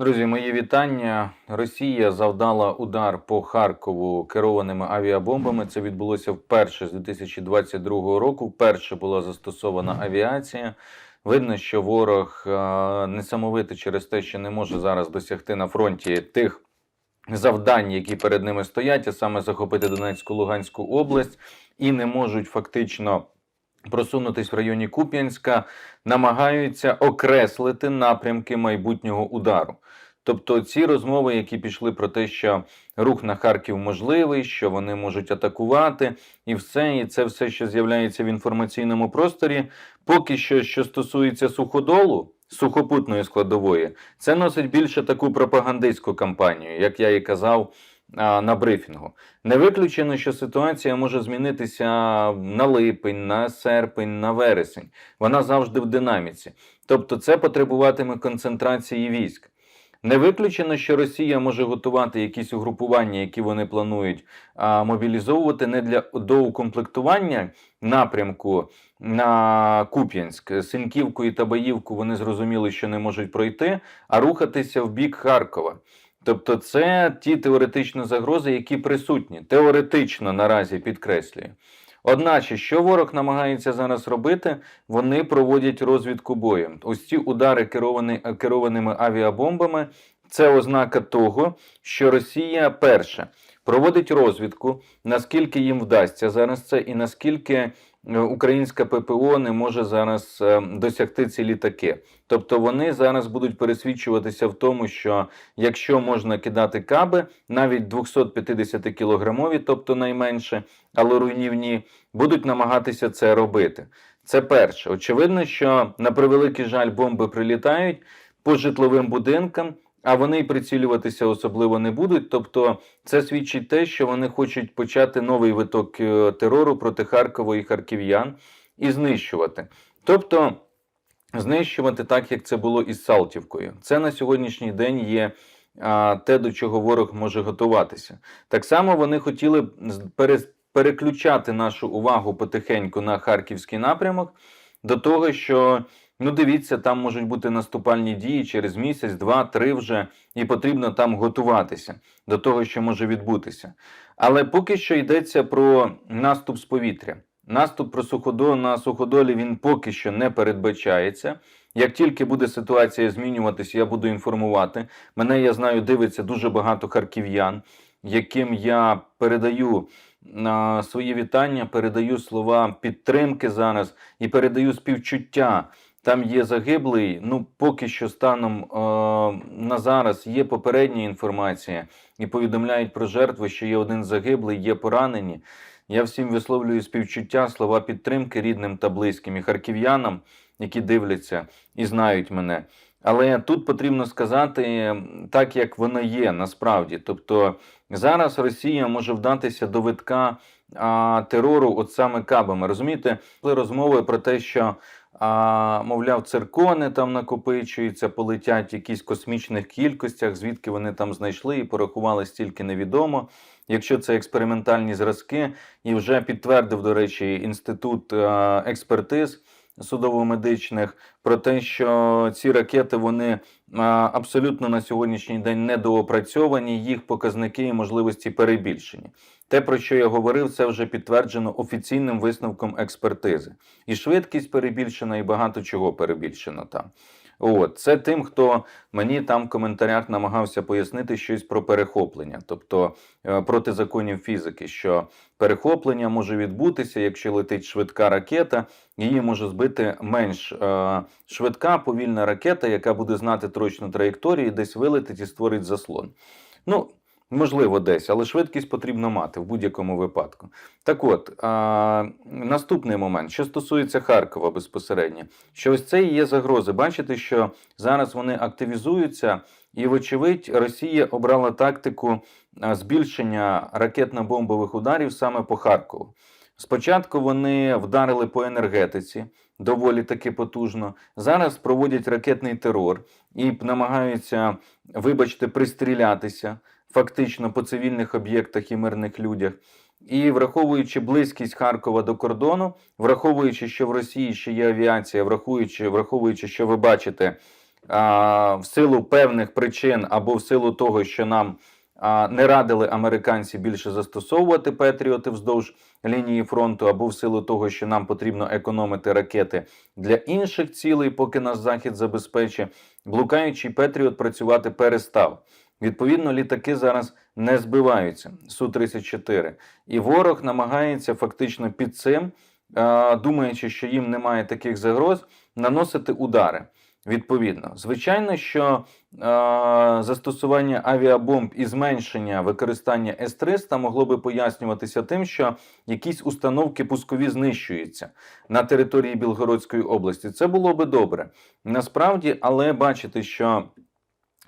Друзі, мої вітання. Росія завдала удар по Харкову керованими авіабомбами. Це відбулося вперше з 2022 року. Вперше була застосована авіація. Видно, що ворог е, несамовитий через те, що не може зараз досягти на фронті тих завдань, які перед ними стоять, а саме захопити Донецьку Луганську область, і не можуть фактично просунутись в районі Куп'янська, намагаються окреслити напрямки майбутнього удару. Тобто ці розмови, які пішли про те, що рух на Харків можливий, що вони можуть атакувати, і все, і це все, що з'являється в інформаційному просторі, поки що, що стосується суходолу, сухопутної складової, це носить більше таку пропагандистську кампанію, як я і казав на брифінгу. Не виключено, що ситуація може змінитися на липень, на серпень, на вересень. Вона завжди в динаміці. Тобто, це потребуватиме концентрації військ. Не виключено, що Росія може готувати якісь угрупування, які вони планують а, мобілізовувати не для доукомплектування напрямку на Куп'янськ. Синьківку і Табаївку вони зрозуміли, що не можуть пройти, а рухатися в бік Харкова. Тобто, це ті теоретичні загрози, які присутні. Теоретично наразі підкреслюю. Одначе, що ворог намагається зараз робити, вони проводять розвідку бою. Ось ці удари керовані, керованими авіабомбами це ознака того, що Росія перше проводить розвідку, наскільки їм вдасться зараз це, і наскільки е, українська ППО не може зараз е, досягти ці літаки. Тобто вони зараз будуть пересвідчуватися в тому, що якщо можна кидати каби, навіть 250 кілограмові, тобто найменше, але руйнівні, будуть намагатися це робити. Це перше. Очевидно, що на превеликий жаль бомби прилітають по житловим будинкам, а вони й прицілюватися особливо не будуть. Тобто, це свідчить те, що вони хочуть почати новий виток е, терору проти Харкова і харків'ян і знищувати. Тобто знищувати так, як це було із Салтівкою. Це на сьогоднішній день є те, до чого ворог може готуватися. Так само вони хотіли переключати нашу увагу потихеньку на харківський напрямок до того, що. Ну, дивіться, там можуть бути наступальні дії через місяць, два, три вже, і потрібно там готуватися до того, що може відбутися. Але поки що йдеться про наступ з повітря. Наступ про суходол на суходолі він поки що не передбачається. Як тільки буде ситуація змінюватися, я буду інформувати. Мене я знаю, дивиться дуже багато харків'ян, яким я передаю на свої вітання, передаю слова підтримки зараз і передаю співчуття. Там є загиблий. Ну поки що станом е, на зараз є попередня інформація і повідомляють про жертви, що є один загиблий, є поранені. Я всім висловлюю співчуття, слова підтримки рідним та близьким і харків'янам, які дивляться і знають мене. Але тут потрібно сказати так, як воно є насправді. Тобто зараз Росія може вдатися до витка а, терору, от саме кабами. Розумієте, були розмови про те, що а, мовляв, циркони там накопичуються, полетять в якісь космічних кількостях, звідки вони там знайшли і порахували стільки невідомо. Якщо це експериментальні зразки, і вже підтвердив, до речі, інститут е, експертиз судово-медичних про те, що ці ракети вони е, абсолютно на сьогоднішній день недоопрацьовані, їх показники і можливості перебільшені. Те, про що я говорив, це вже підтверджено офіційним висновком експертизи. І швидкість перебільшена, і багато чого перебільшено там. От це тим, хто мені там в коментарях намагався пояснити щось про перехоплення, тобто е, проти законів фізики, що перехоплення може відбутися, якщо летить швидка ракета, її може збити менш е, швидка повільна ракета, яка буде знати точну траєкторію, десь вилетить і створить заслон. Ну, можливо, десь, але швидкість потрібно мати в будь-якому випадку. Так от, а, наступний момент, що стосується Харкова безпосередньо, що ось це і є загрози. Бачите, що зараз вони активізуються, і, вочевидь, Росія обрала тактику збільшення ракетно-бомбових ударів саме по Харкову. Спочатку вони вдарили по енергетиці доволі таки потужно. Зараз проводять ракетний терор і намагаються, вибачте, пристрілятися фактично по цивільних об'єктах і мирних людях. І враховуючи близькість Харкова до кордону, враховуючи, що в Росії ще є авіація, враховуючи, враховуючи, що ви бачите а, в силу певних причин або в силу того, що нам а, не радили американці більше застосовувати Петріоти вздовж лінії фронту, або в силу того, що нам потрібно економити ракети для інших цілей, поки нас захід забезпечить, блукаючий Петріот працювати перестав. Відповідно, літаки зараз не збиваються Су-34. І ворог намагається фактично під цим, е, думаючи, що їм немає таких загроз, наносити удари. Відповідно, звичайно, що е, застосування авіабомб і зменшення використання С-300 могло би пояснюватися тим, що якісь установки пускові знищуються на території Білгородської області. Це було би добре. Насправді, але бачите, що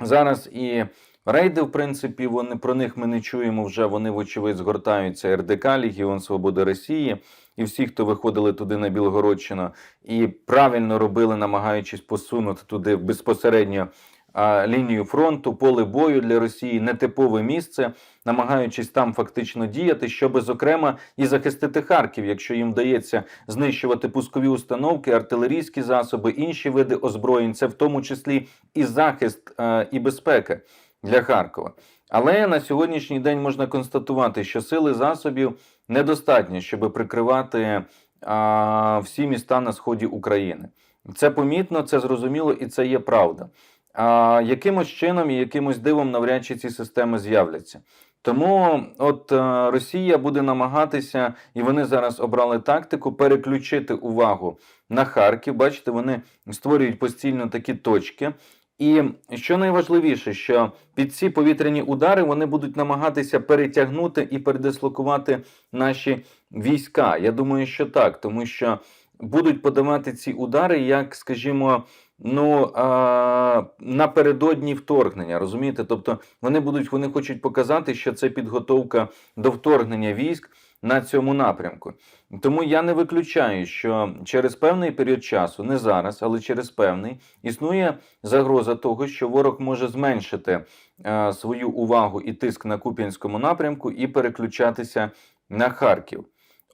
зараз і рейди, в принципі, вони про них ми не чуємо вже. Вони, вочевидь, згортаються РДК, Легіон Свободи Росії, і всі, хто виходили туди на Білгородщину, і правильно робили, намагаючись посунути туди безпосередньо а, лінію фронту, поле бою для Росії, нетипове місце, намагаючись там фактично діяти, щоб, зокрема, і захистити Харків, якщо їм вдається знищувати пускові установки, артилерійські засоби, інші види озброєнь, це в тому числі і захист е, і безпека для Харкова. Але на сьогоднішній день можна констатувати, що сили засобів недостатньо, щоб прикривати а, всі міста на сході України. Це помітно, це зрозуміло і це є правда. А якимось чином і якимось дивом навряд чи ці системи з'являться. Тому от е, Росія буде намагатися, і вони зараз обрали тактику переключити увагу на Харків. Бачите, вони створюють постійно такі точки. І що найважливіше, що під ці повітряні удари вони будуть намагатися перетягнути і передислокувати наші війська. Я думаю, що так, тому що будуть подавати ці удари, як, скажімо, ну а, напередодні вторгнення. Розумієте? Тобто вони будуть, вони хочуть показати, що це підготовка до вторгнення військ на цьому напрямку. Тому я не виключаю, що через певний період часу, не зараз, але через певний, існує загроза того, що ворог може зменшити е, свою увагу і тиск на Куп'янському напрямку і переключатися на Харків.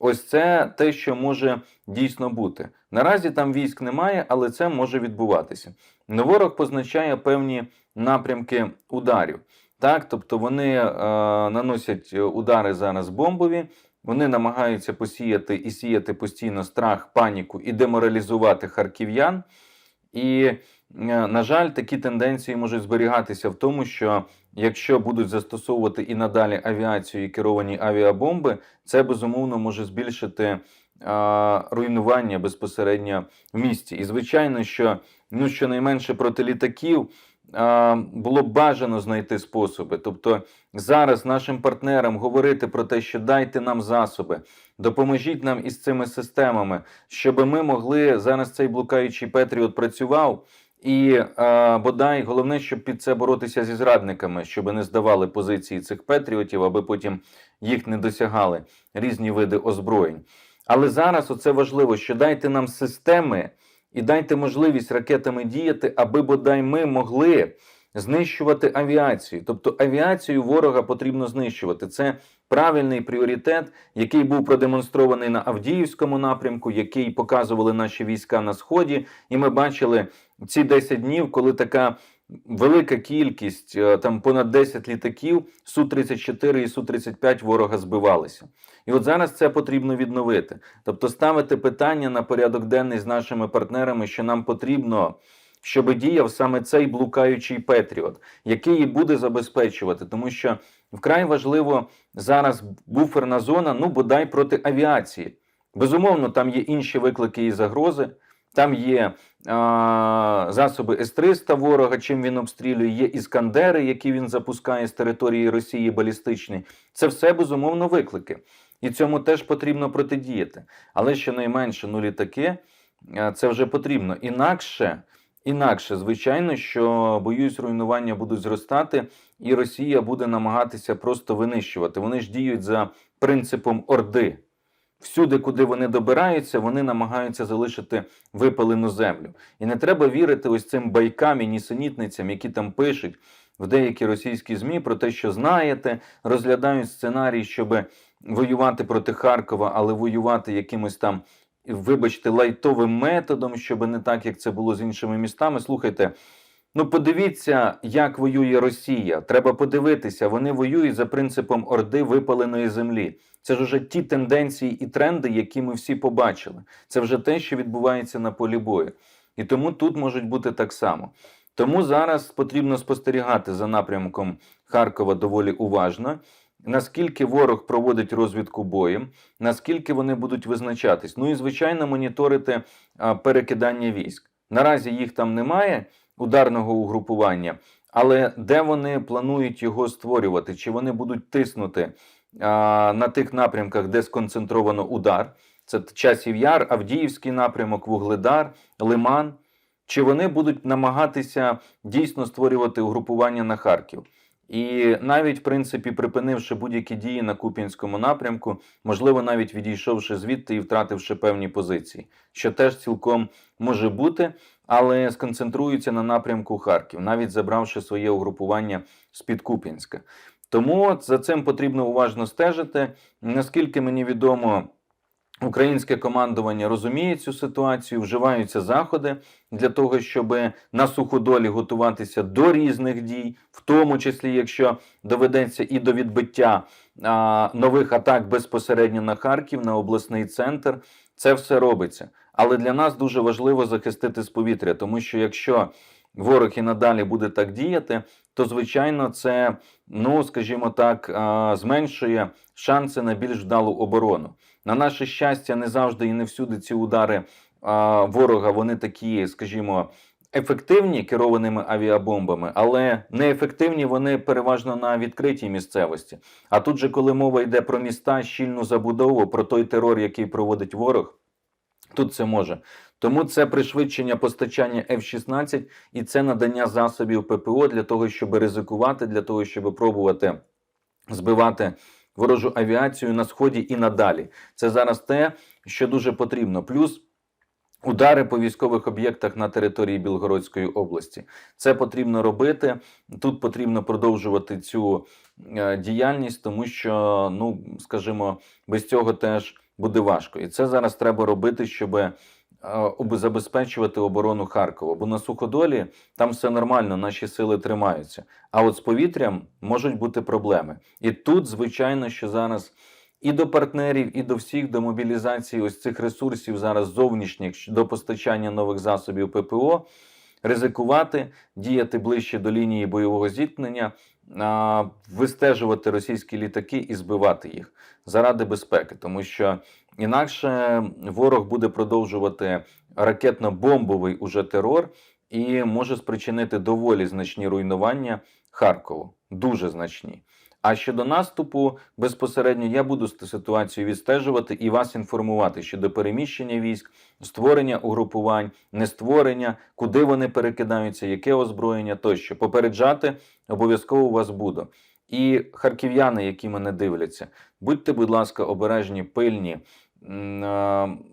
Ось це те, що може дійсно бути. Наразі там військ немає, але це може відбуватися. Ворог позначає певні напрямки ударів. Так, тобто вони е, наносять удари зараз бомбові, вони намагаються посіяти і сіяти постійно страх, паніку і деморалізувати харків'ян. І, е, на жаль, такі тенденції можуть зберігатися в тому, що якщо будуть застосовувати і надалі авіацію і керовані авіабомби, це безумовно може збільшити а, руйнування безпосередньо в місті. І звичайно, що ну щонайменше проти літаків. Було б бажано знайти способи. Тобто зараз нашим партнерам говорити про те, що дайте нам засоби, допоможіть нам із цими системами, щоб ми могли зараз цей блукаючий Петріот працював. І е, бодай головне, щоб під це боротися зі зрадниками, щоб не здавали позиції цих патріотів, аби потім їх не досягали різні види озброєнь. Але зараз оце важливо, що дайте нам системи і дайте можливість ракетами діяти, аби бодай ми могли знищувати авіацію. Тобто авіацію ворога потрібно знищувати. Це правильний пріоритет, який був продемонстрований на Авдіївському напрямку, який показували наші війська на сході, і ми бачили ці 10 днів, коли така велика кількість, е, там понад 10 літаків, Су-34 і Су-35 ворога збивалися. І от зараз це потрібно відновити. Тобто ставити питання на порядок денний з нашими партнерами, що нам потрібно. Щоб діяв саме цей блукаючий Петріот, який і буде забезпечувати, тому що вкрай важливо зараз буферна зона, ну бодай проти авіації. Безумовно, там є інші виклики і загрози. Там є а, засоби С-300 ворога, чим він обстрілює, є іскандери, які він запускає з території Росії балістичні. Це все безумовно виклики. І цьому теж потрібно протидіяти. Але щонайменше ну, літаки це вже потрібно. Інакше, інакше, звичайно, що боюсь, руйнування будуть зростати, і Росія буде намагатися просто винищувати. Вони ж діють за принципом Орди. Всюди, куди вони добираються, вони намагаються залишити випалену землю. І не треба вірити ось цим байкам і нісенітницям, які там пишуть в деякі російські ЗМІ про те, що знаєте, розглядають сценарій, щоб воювати проти Харкова, але воювати якимось там, вибачте, лайтовим методом, щоб не так, як це було з іншими містами. Слухайте, Ну, подивіться, як воює Росія. Треба подивитися. Вони воюють за принципом орди випаленої землі. Це ж уже ті тенденції і тренди, які ми всі побачили. Це вже те, що відбувається на полі бою. І тому тут можуть бути так само. Тому зараз потрібно спостерігати за напрямком Харкова доволі уважно. Наскільки ворог проводить розвідку боєм, наскільки вони будуть визначатись. Ну і звичайно, моніторити перекидання військ. Наразі їх там немає, ударного угрупування, але де вони планують його створювати? Чи вони будуть тиснути а, на тих напрямках, де сконцентровано удар? Це часів яр, Авдіївський напрямок, Вугледар, Лиман. Чи вони будуть намагатися дійсно створювати угрупування на Харків? І навіть, в принципі, припинивши будь-які дії на Куп'янському напрямку, можливо, навіть відійшовши звідти і втративши певні позиції, що теж цілком може бути, але сконцентруються на напрямку Харків, навіть забравши своє угрупування з-під Куп'янська. Тому за цим потрібно уважно стежити. Наскільки мені відомо, Українське командування розуміє цю ситуацію, вживаються заходи для того, щоб на суходолі готуватися до різних дій, в тому числі, якщо доведеться і до відбиття а, нових атак безпосередньо на Харків, на обласний центр. Це все робиться. Але для нас дуже важливо захистити з повітря, тому що якщо ворог і надалі буде так діяти, то звичайно це, ну скажімо так, а, зменшує шанси на більш вдалу оборону. На наше щастя, не завжди і не всюди ці удари а, ворога вони такі, скажімо, ефективні керованими авіабомбами, але неефективні вони переважно на відкритій місцевості. А тут же, коли мова йде про міста, щільну забудову, про той терор, який проводить ворог. Тут це може. Тому це пришвидшення постачання F-16 і це надання засобів ППО для того, щоб ризикувати, для того, щоб пробувати збивати ворожу авіацію на сході і надалі. Це зараз те, що дуже потрібно. Плюс удари по військових об'єктах на території Білгородської області. Це потрібно робити. Тут потрібно продовжувати цю е, діяльність, тому що, ну скажімо, без цього теж буде важко. І це зараз треба робити, щоб об- забезпечувати оборону Харкова. Бо на суходолі там все нормально, наші сили тримаються. А от з повітрям можуть бути проблеми. І тут, звичайно, що зараз і до партнерів, і до всіх, до мобілізації ось цих ресурсів зараз зовнішніх до постачання нових засобів ППО, ризикувати, діяти ближче до лінії бойового зіткнення, вистежувати російські літаки і збивати їх заради безпеки, тому що інакше ворог буде продовжувати ракетно-бомбовий уже терор і може спричинити доволі значні руйнування Харкову, дуже значні. А щодо наступу, безпосередньо я буду ситуацію відстежувати і вас інформувати щодо переміщення військ, створення угрупувань, нестворення, куди вони перекидаються, яке озброєння тощо. Попереджати обов'язково вас буду. І харків'яни, які мене дивляться, будьте, будь ласка, обережні, пильні.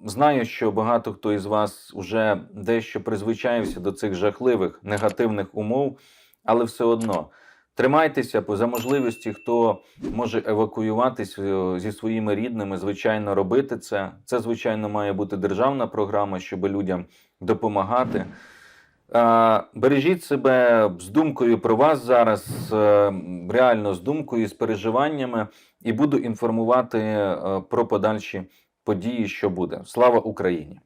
Знаю, що багато хто із вас вже дещо призвичаївся до цих жахливих негативних умов, але все одно тримайтеся за можливості, хто може евакуюватись е, зі своїми рідними, звичайно, робити це. Це, звичайно, має бути державна програма, щоб людям допомагати. Бережіть себе з думкою про вас зараз, е, реально з думкою, з переживаннями, і буду інформувати е, про подальші події, що буде. Слава Україні!